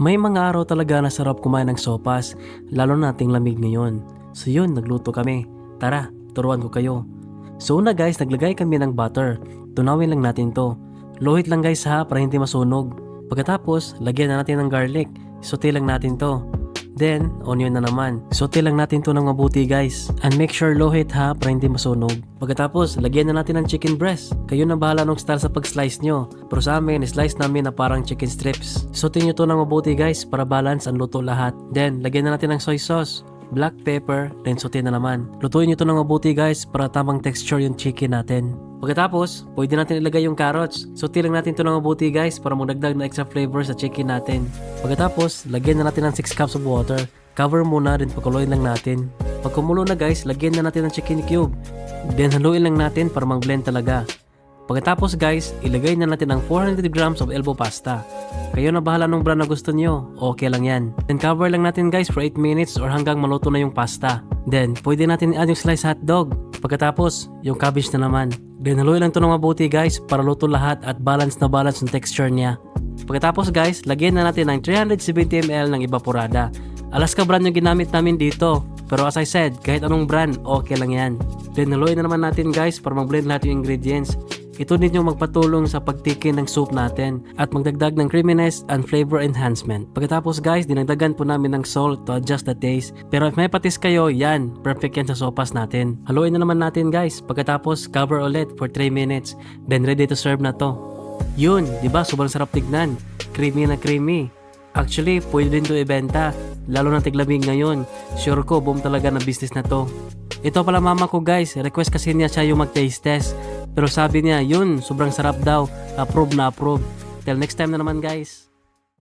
May mga araw talaga na sarap kumain ng sopas, lalo na ating lamig ngayon. So yun, nagluto kami. Tara, turuan ko kayo. So una guys, naglagay kami ng butter. Tunawin lang natin to. Luhit lang guys ha, para hindi masunog. Pagkatapos, lagyan na natin ng garlic. Sote lang natin to. Then, onion na naman. Sote lang natin to ng mabuti guys. And make sure low heat ha para hindi masunog. Pagkatapos, lagyan na natin ng chicken breast. Kayo na bahala nung style sa pag-slice nyo. Pero sa amin, slice namin na parang chicken strips. Sote nyo to ng mabuti guys para balance ang luto lahat. Then, lagyan na natin ng soy sauce black pepper, then saute na naman. Lutuin nyo ito ng mabuti guys para tamang texture yung chicken natin. Pagkatapos, pwede natin ilagay yung carrots. Saute lang natin ito ng mabuti guys para magdagdag na extra flavor sa chicken natin. Pagkatapos, lagyan na natin ng 6 cups of water. Cover muna, then pakuloyin lang natin. Pag kumulo na guys, lagyan na natin ng chicken cube. Then haluin lang natin para mag-blend talaga. Pagkatapos guys, ilagay na natin ang 400 grams of elbow pasta. Kayo na bahala nung brand na gusto nyo, okay lang yan. Then cover lang natin guys for 8 minutes or hanggang maluto na yung pasta. Then, pwede natin i-add yung sliced hot dog. Pagkatapos, yung cabbage na naman. Then haluin lang to ng mabuti guys para luto lahat at balance na balance yung texture niya. Pagkatapos guys, lagyan na natin ng 370 ml ng evaporada. Alaska brand yung ginamit namin dito. Pero as I said, kahit anong brand, okay lang yan. Then haluin na naman natin guys para mag-blend lahat yung ingredients. Ito din yung magpatulong sa pagtikin ng soup natin at magdagdag ng creaminess and flavor enhancement. Pagkatapos guys, dinagdagan po namin ng salt to adjust the taste. Pero if may patis kayo, yan, perfect yan sa sopas natin. Haluin na naman natin guys. Pagkatapos, cover ulit for 3 minutes. Then ready to serve na to. Yun, di ba? Sobrang sarap tignan. Creamy na creamy. Actually, pwede din to ibenta. Lalo na tiglamig ngayon. Sure ko, boom talaga na business na to. Ito pala mama ko guys, request kasi niya siya yung mag-taste test. Pero sabi niya, yun, sobrang sarap daw. Approve na approve. Till next time na naman guys.